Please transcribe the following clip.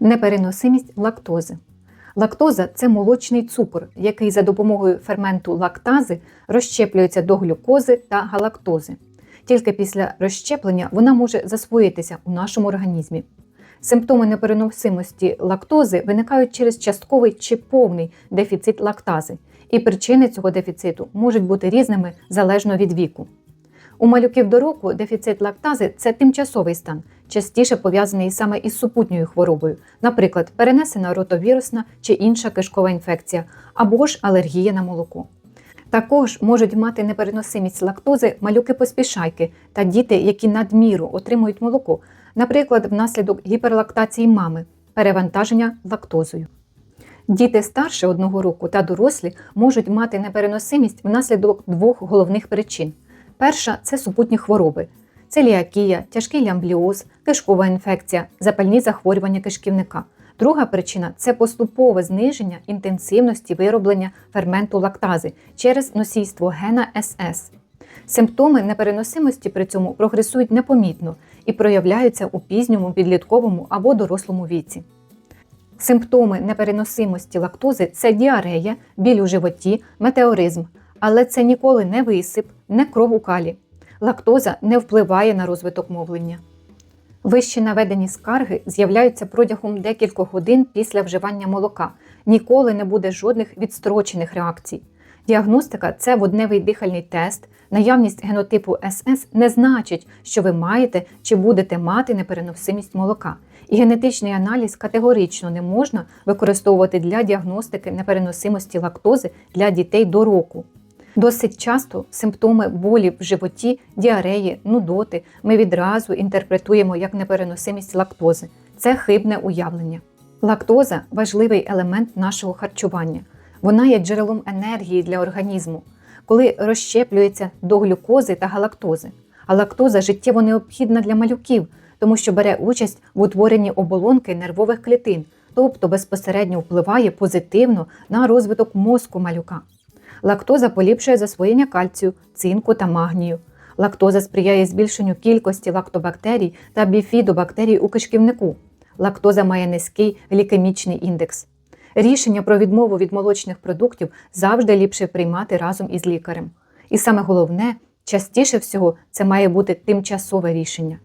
Непереносимість лактози. Лактоза це молочний цукор, який за допомогою ферменту лактази розщеплюється до глюкози та галактози. Тільки після розщеплення вона може засвоїтися у нашому організмі. Симптоми непереносимості лактози виникають через частковий чи повний дефіцит лактази, і причини цього дефіциту можуть бути різними залежно від віку. У малюків до року дефіцит лактази це тимчасовий стан, частіше пов'язаний саме із супутньою хворобою, наприклад, перенесена ротовірусна чи інша кишкова інфекція, або ж алергія на молоко. Також можуть мати непереносимість лактози малюки-поспішайки та діти, які надміру отримують молоко, наприклад, внаслідок гіперлактації мами, перевантаження лактозою. Діти старше одного року та дорослі можуть мати непереносимість внаслідок двох головних причин. Перша це супутні хвороби: целіакія, тяжкий лямбліоз, кишкова інфекція, запальні захворювання кишківника. Друга причина це поступове зниження інтенсивності вироблення ферменту лактази через носійство гена СС. Симптоми непереносимості при цьому прогресують непомітно і проявляються у пізньому підлітковому або дорослому віці. Симптоми непереносимості лактози це діарея, біль у животі, метеоризм, але це ніколи не висип, не кров у калі. Лактоза не впливає на розвиток мовлення. Вище наведені скарги з'являються протягом декількох годин після вживання молока. Ніколи не буде жодних відстрочених реакцій. Діагностика це водневий дихальний тест. Наявність генотипу СС не значить, що ви маєте чи будете мати непереносимість молока. І генетичний аналіз категорично не можна використовувати для діагностики непереносимості лактози для дітей до року. Досить часто симптоми болі в животі, діареї, нудоти ми відразу інтерпретуємо як непереносимість лактози. Це хибне уявлення. Лактоза важливий елемент нашого харчування. Вона є джерелом енергії для організму, коли розщеплюється до глюкози та галактози. А лактоза життєво необхідна для малюків, тому що бере участь в утворенні оболонки нервових клітин, тобто безпосередньо впливає позитивно на розвиток мозку малюка. Лактоза поліпшує засвоєння кальцію, цинку та магнію. Лактоза сприяє збільшенню кількості лактобактерій та біфідобактерій у кишківнику. Лактоза має низький глікемічний індекс. Рішення про відмову від молочних продуктів завжди ліпше приймати разом із лікарем. І саме головне, частіше всього, це має бути тимчасове рішення.